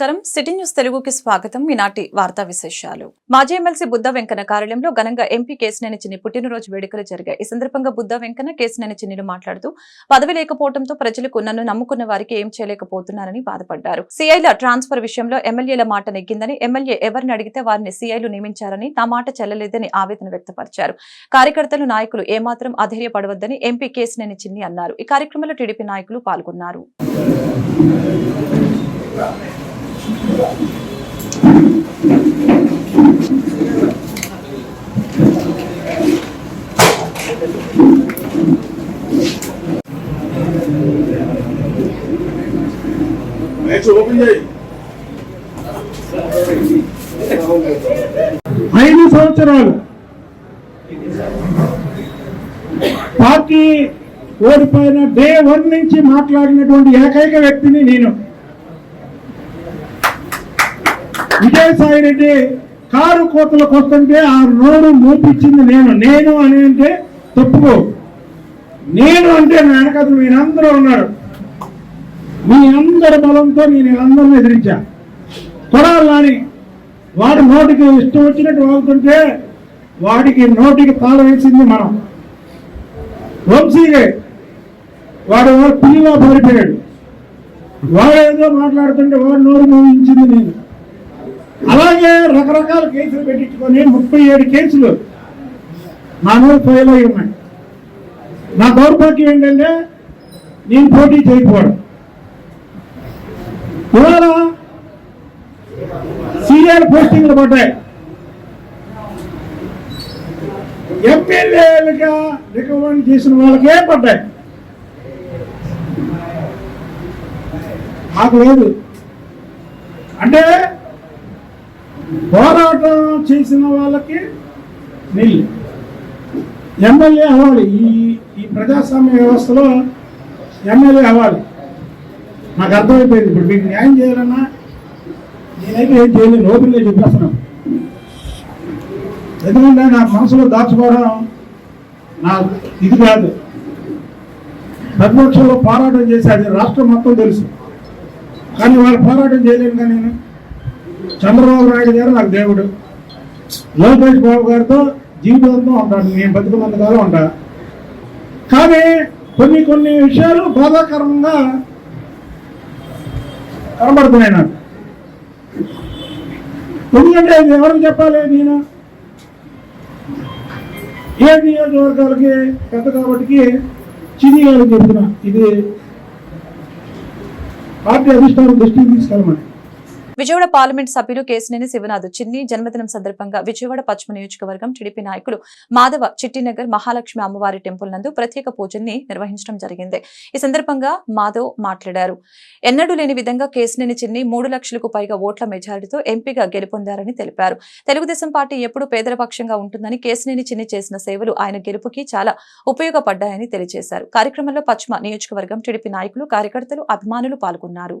నమస్కారం. City news తెలుగుకి స్వాగతం. ఈనాటి వార్తా విశేషాలు. మాజీ ఎమ్మెల్సీ బుద్ధ వెంకన్న కార్యాలయంలో ఘనంగా ఎంపీ కేసినేని చిన్ని పుట్టినరోజు వేడుకలు జరిగాయి. ఈ సందర్భంగా బుద్ధ వెంకన్న కేసినేని చిన్నిలు మాట్లాడుతూ పదవి లేకపోవడంతో ప్రజలకు నన్ను నమ్ముకున్న వారికి ఏం చేయలేకపోతున్నారని బాధపడ్డారు. సీఐల ట్రాన్స్ఫర్ విషయంలో ఎమ్మెల్యేల మాట నెగ్గిందని ఎమ్మెల్యే ఎవరిని అడిగితే వారిని సీఐలు నియమించారని నా మాట చెల్లలేదని ఆవేదన వ్యక్తపరిచారు. కార్యకర్తలు నాయకులు ఏమాత్రం అధైర్యపడవద్దని ఎంపీ కేసినేని చిన్ని అన్నారు. ఈ కార్యక్రమంలో టీడీపీ నాయకులు పాల్గొన్నారు. Thank you. ఐదు సంవత్సరాలు పార్టీ ఓడిపోయిన డే వన్ నుంచి మాట్లాడినటువంటి ఏకైక వ్యక్తిని నేను. విజయసాయి రెడ్డి కారు కోతలకు వస్తుంటే ఆ నోరు మూపించింది నేను. నేను అని అంటే తప్పుకో. నేను అంటే నా వెనకతలు మీరందరూ ఉన్నారు. మీ అందరి బలంతో నేను అందరిని ఎదిరించా. కొడాలని వాడి నోటికి ఇష్టం వచ్చినట్టు వాగుతుంటే వాడికి నోటికి తాళ వేసింది మనం. వంశీగే. వాడు వాడు పారిపోయాడు. వాడు ఏదో మాట్లాడుతుంటే వాడు నోరు మోగించింది నేను. అలాగే రకరకాల కేసులు పెట్టించుకొని ముప్పై ఏడు కేసులు నా మీద ఫైల్ అయి ఉన్నాయి. నా దౌర్భాగ్యం ఏంటంటే నేను పోటీ చేయకపోవడం. ఇవాళ సీనియర్ పోస్టింగ్లు పడ్డాయి. ఎమ్మెల్యేలుగా రికమెండ్ చేసిన వాళ్ళకే పడ్డాయి? మాకు లేదు. అంటే పోరాటం చేసిన వాళ్ళకి నీళ్ళు. ఎమ్మెల్యే అవ్వాలి ఈ ఈ ప్రజాస్వామ్య వ్యవస్థలో ఎమ్మెల్యే అవ్వాలి నాకు అర్థమైపోయింది. ఇప్పుడు మీకు న్యాయం చేయాలన్నా నేనైతే ఏం చేయలేను ఓపెన్గా చెప్పేస్తున్నాను ఎందుకంటే నా మనసులో దాచుకోవడం నా ఇది కాదు. ప్రతిపక్షంలో పోరాటం చేసి అది రాష్ట్రం మొత్తం తెలుసు. కానీ వాళ్ళు పోరాటం చేయలేను కానీ నేను. చంద్రబాబు నాయుడు గారు నాకు దేవుడు. లోకేష్ బాబు గారితో జీవితంతో ఉంటాను నేను బతుకున్నంత కాలం ఉంటా. కానీ కొన్ని కొన్ని విషయాలు బాధాకరంగా కనబడుతున్నాయి నాకు. ఎందుకంటే ఇది ఎవరికి చెప్పాలి నేను? ఏ నియోజకవర్గాలకి పెద్ద కాబట్టి చిన్ని చెప్తున్నా ఇది పార్టీ అధిష్టానం దృష్టికి తీసుకెళ్ళమని. విజయవాడ పార్లమెంట్ సభ్యులు కేసినేని శివనాథ్ చిన్ని జన్మదినం సందర్భంగా విజయవాడ పశ్చిమ నియోజకవర్గం టీడీపీ నాయకులు మాధవ చిట్టినగర్ మహాలక్ష్మి అమ్మవారి టెంపుల్ నందు ప్రత్యేక పూజల్ని నిర్వహించడం జరిగింది. ఈ సందర్భంగా మాధవ్ మాట్లాడారు. ఎన్నడూ లేని విధంగా కేసినేని చిన్ని మూడు లక్షలకు పైగా ఓట్ల మెజారిటీతో ఎంపీగా గెలుపొందారని తెలిపారు. తెలుగుదేశం పార్టీ ఎప్పుడు పేదల పక్షంగా ఉంటుందని కేసినేని చిన్ని చేసిన సేవలు ఆయన గెలుపుకి చాలా ఉపయోగపడ్డాయని తెలియజేశారు. కార్యక్రమంలో పశ్చిమ నియోజకవర్గం టీడీపీ నాయకులు కార్యకర్తలు అభిమానులు పాల్గొన్నారు.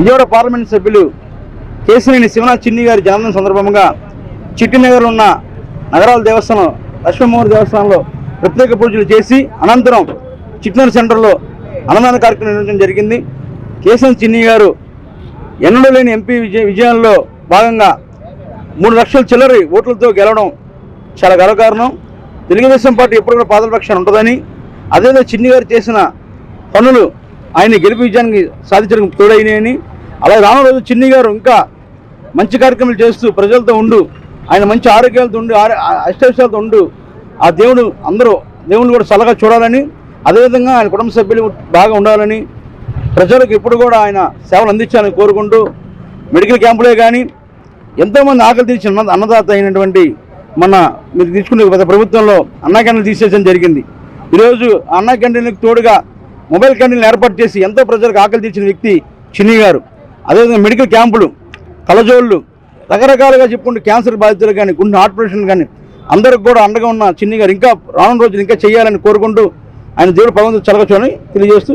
Vijayawada parliament సభ్యులు కేసినేని శివనాథ్ చిన్ని గారి జన్మదిన సందర్భంగా చిట్టినగర్లో ఉన్న నగరాల దేవస్థానం లక్ష్మీమోహన్ దేవస్థానంలో ప్రత్యేక పూజలు చేసి అనంతరం చిట్నగర్ సెంటర్లో అన్నదాన కార్యక్రమం నిర్వహించడం జరిగింది. కేశవ చిన్ని గారు ఎన్నడూ లేని ఎంపీ విజయ విజయంలో భాగంగా మూడు లక్షల చిల్లరి ఓట్లతో గెలవడం చాలా గర్వకారణం. తెలుగుదేశం పార్టీ ఎప్పుడు కూడా పాదల ఉంటుందని అదేవిధంగా చిన్ని గారు చేసిన పనులు ఆయన గెలుపు విజయానికి సాధించడానికి తోడైనాయని అలాగే రానున్న రోజు చిన్ని గారు ఇంకా మంచి కార్యక్రమాలు చేస్తూ ప్రజలతో ఉండు ఆయన మంచి ఆరోగ్యాలతో ఉండు ఆర- అష్టైషాలతో ఉండు ఆ దేవుడు అందరూ దేవుని కూడా చల్లగా చూడాలని అదేవిధంగా ఆయన కుటుంబ సభ్యులు బాగా ఉండాలని ప్రజలకు ఎప్పుడు కూడా ఆయన సేవలు అందించాలని కోరుకుంటూ మెడికల్ క్యాంపులే కానీ ఎంతోమంది ఆకలి తీర్చిన అన్నదాత అయినటువంటి మన మీరు తీసుకునే గత ప్రభుత్వంలో అన్నా క్యాంటీన్లు తీసేయడం జరిగింది. ఈరోజు ఆ అన్నా క్యాంటీన్లకు తోడుగా మొబైల్ క్యాంటీన్లు ఏర్పాటు చేసి ఎంతో ప్రజలకు ఆకలి తీర్చిన వ్యక్తి చిన్ని గారు. అదేవిధంగా మెడికల్ క్యాంపులు కలజోళ్ళు రకరకాలుగా చెప్పుకుంటే క్యాన్సర్ బాధితులు కానీ గుండె ఆపరేషన్ కానీ అందరికి కూడా అండగా ఉన్న చిన్ని గారు ఇంకా రానున్న రోజులు ఇంకా చేయాలని కోరుకుంటూ ఆయన దేవుడు భగవంతుడు చలగచోని తెలియజేస్తూ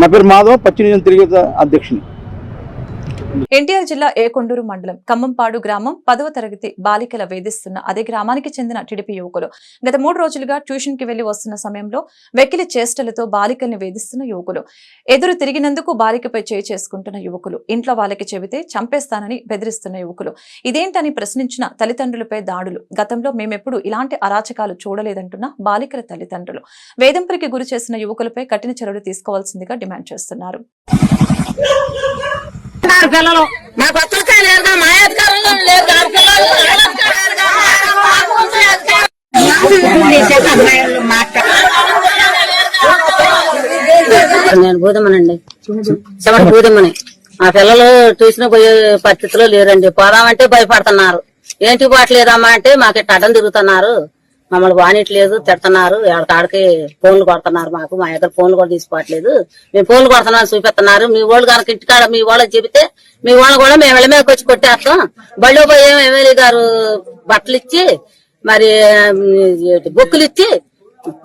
నా పేరు మాధవ పశ్చిమ తిరిగి అధ్యక్షుని. ఎన్టీఆర్ జిల్లా ఏకొండూరు మండలం ఖమ్మంపాడు గ్రామం పదవ తరగతి బాలికల వేధిస్తున్న అదే గ్రామానికి చెందిన టిడిపి యువకులు. గత మూడు రోజులుగా ట్యూషన్కి వెళ్ళి వస్తున్న సమయంలో వెకిలి చేష్టలతో బాలికల్ని వేధిస్తున్న యువకులు. ఎదురు తిరిగినందుకు బాలికపై చేయి చేసుకుంటున్న యువకులు. ఇంట్లో వాళ్ళకి చెబితే చంపేస్తానని బెదిరిస్తున్న యువకులు. ఇదేంటని ప్రశ్నించిన తల్లిదండ్రులపై దాడులు. గతంలో మేమెప్పుడు ఇలాంటి అరాచకాలు చూడలేదంటున్న బాలికల తల్లిదండ్రులు. వేధింపులకి గురి చేసిన యువకులపై కఠిన చర్యలు తీసుకోవాల్సిందిగా డిమాండ్ చేస్తున్నారు. ఉన్నారు పిల్లలు. మాకు ఒక్కరికే లేదు మా అధికారంలో లేదు ఆ నేను భూదమ్మనండి చెమట భూదమ్మని మా పిల్లలు ట్యూషన్ పోయే పరిస్థితిలో లేరండి. పోదామంటే భయపడుతున్నారు. ఏంటి పోవట్లేదమ్మా అంటే మాకు అడ్డం తిరుగుతున్నారు. మమ్మల్ని బానిట్లేదు తిడుతున్నారు. ఆడికి ఫోన్లు కొడుతున్నారు మాకు. మా దగ్గర ఫోన్లు కూడా తీసుకోవట్లేదు. మేము ఫోన్లు కొడుతున్నాం చూపిస్తున్నారు. మీ వాళ్ళు కనుక ఇంటికాడ మీ వాళ్ళకి చెబితే మీ వాళ్ళు కూడా మేము వెళ్ళ మీదకి వచ్చి కొట్టేస్తాం. బళ్ళు పోయి ఎమ్మెల్యే గారు బట్టలు ఇచ్చి మరి బుక్కులు ఇచ్చి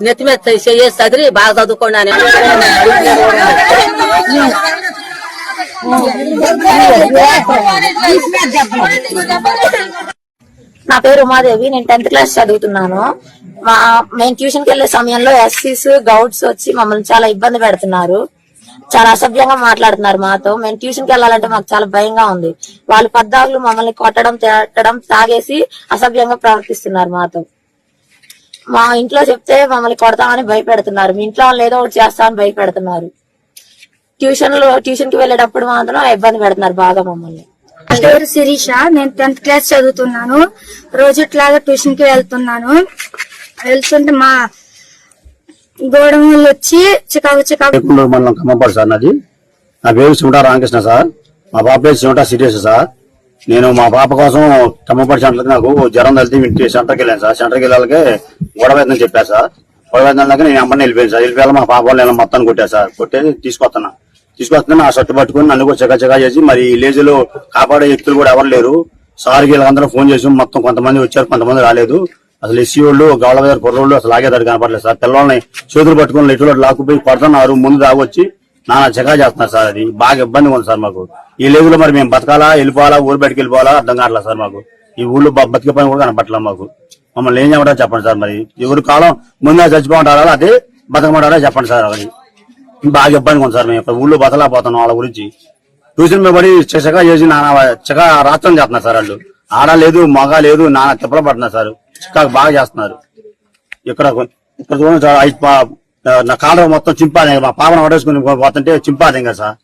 నెత్తి మీద చెయ్యి చదిరి బాగా చదువుకోండి అని. నా పేరు ఉమాదేవి నేను టెన్త్ క్లాస్ చదువుతున్నాను. మా మేము ట్యూషన్కి వెళ్ళే సమయంలో ఎస్సీస్ గౌడ్స్ వచ్చి మమ్మల్ని చాలా ఇబ్బంది పెడుతున్నారు. చాలా అసభ్యంగా మాట్లాడుతున్నారు మాతో. మేము ట్యూషన్కి వెళ్ళాలంటే మాకు చాలా భయంగా ఉంది. వాళ్ళు పద్దాకులు మమ్మల్ని కొట్టడం తిట్టడం తాగేసి అసభ్యంగా ప్రవర్తిస్తున్నారు మాతో. మా ఇంట్లో చెప్తే మమ్మల్ని కొడతామని భయపెడుతున్నారు. మీ ఇంట్లో వాళ్ళు ఏదో ఒకటి చేస్తామని భయపెడుతున్నారు. ట్యూషన్లో ట్యూషన్కి వెళ్ళేటప్పుడు మాత్రం ఇబ్బంది పెడుతున్నారు బాగా మమ్మల్ని. పేరు శిరీష నేను టెన్త్ క్లాస్ చదువుతున్నాను. రోజు ఇట్లాగా ట్యూషన్కి వెళ్తున్నాను. వెళ్తుంటే మా గోడములు వచ్చి చికాకు చికాకు మండలం ఖమ్మంపాడు సార్ నాది. నా పేరు సిమటా రామకృష్ణ సార్. మా పాప పేరు సిమటా సిరియస్ సార్. నేను మా పాప కోసం ఖమ్మంపాడు సెంటర్కి నాకు జ్వరం ఇంటి సెంటర్కి వెళ్ళాను సార్. సెంటర్కి వెళ్ళాలకే గొడవేదని చెప్పారు సార్. గొడవేదానికి నేను అమ్మని వెళ్ళిపోయాను సార్. వెళ్ళిపోయాలి మా పాప వాళ్ళు మొత్తాన్ని కొట్టారు సార్. కొట్టేది తీసుకొస్తున్నా. తీసుకొస్తున్నాను ఆ షర్ట్ పట్టుకుని నన్ను కూడా చకచకా చేసి మరి లేజీలో కాపాడే వ్యక్తులు కూడా ఎవరు లేరు. సార్ వీళ్ళందరూ ఫోన్ చేసి మొత్తం కొంతమంది వచ్చారు కొంతమంది రాలేదు. అసలు ఎస్సీ వాళ్ళు గవల మీద కుర్రోళ్ళు అసలు ఆగేదారు కనపడలేదు సార్. పిల్లల్ని చేతులు పట్టుకుని లెట్లో లాక్కుపోయి పడుతున్నారు ముందు దాగొచ్చి నానా చెకా చేస్తున్నారు సార్ అది. బాగా ఇబ్బందిగా ఉంది సార్ మాకు. ఈ లేజులో మరి మేము బతకాలా వెళ్ళిపోవాలా ఊరు బయటకు వెళ్ళిపోవాలా అర్థం కావట్లేదు సార్ మాకు. ఈ ఊళ్ళో బతికే పని కూడా కనపట్లేదు మాకు. మమ్మల్ని ఏం చెప్పడం చెప్పండి సార్ మరి. ఎవరి కాలం ముందు చచ్చిపోమంటారా అదే బతకమంటారా చెప్పండి సార్ అది బాగా ఇబ్బందిగా ఉంది సార్ మేము ఇక్కడ ఊళ్ళో బతలేకపోతున్నాం వాళ్ళ గురించి. ట్యూషన్ మీద పడి చకచకా చేసి నానా చక రాష్ట్రం చేస్తున్నారు సార్ వాళ్ళు. ఆడ లేదు మగ లేదు నానా తిప్పలు పడుతున్నారు సార్. చిక్కాకు బాగా చేస్తున్నారు. ఇక్కడ ఇక్కడ చూడండి సార్ పా- నా కాలం మొత్తం చింపాది మా పాపను పడేసుకుని పోతుంటే చింపాది ఇంకా సార్.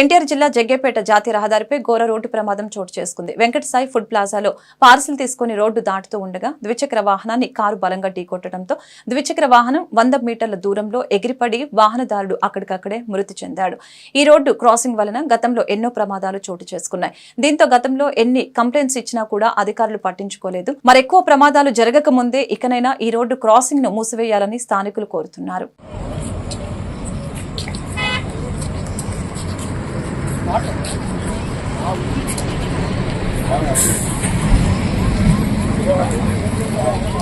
ఎన్టీఆర్ జిల్లా జగ్గేపేట జాతీయ రహదారిపై ఘోర రోడ్డు ప్రమాదం చోటు చేసుకుంది. వెంకట సాయి ఫుడ్ ప్లాజాలో పార్సిల్ తీసుకుని రోడ్డు దాటుతూ ఉండగా ద్విచక్ర వాహనాన్ని కారు బలంగా ఢీకొట్టడంతో ద్విచక్ర వాహనం వంద మీటర్ల దూరంలో ఎగిరిపడి వాహనదారుడు అక్కడికక్కడే మృతి చెందాడు. ఈ రోడ్డు క్రాసింగ్ వలన గతంలో ఎన్నో ప్రమాదాలు చోటు చేసుకున్నాయి. దీంతో గతంలో ఎన్ని కంప్లైంట్స్ ఇచ్చినా కూడా అధికారులు పట్టించుకోలేదు. మరెక్కువ ప్రమాదాలు జరగక ముందే ఇకనైనా ఈ రోడ్డు క్రాసింగ్ను మూసివేయాలని స్థానికులు కోరుతున్నారు. Thank you.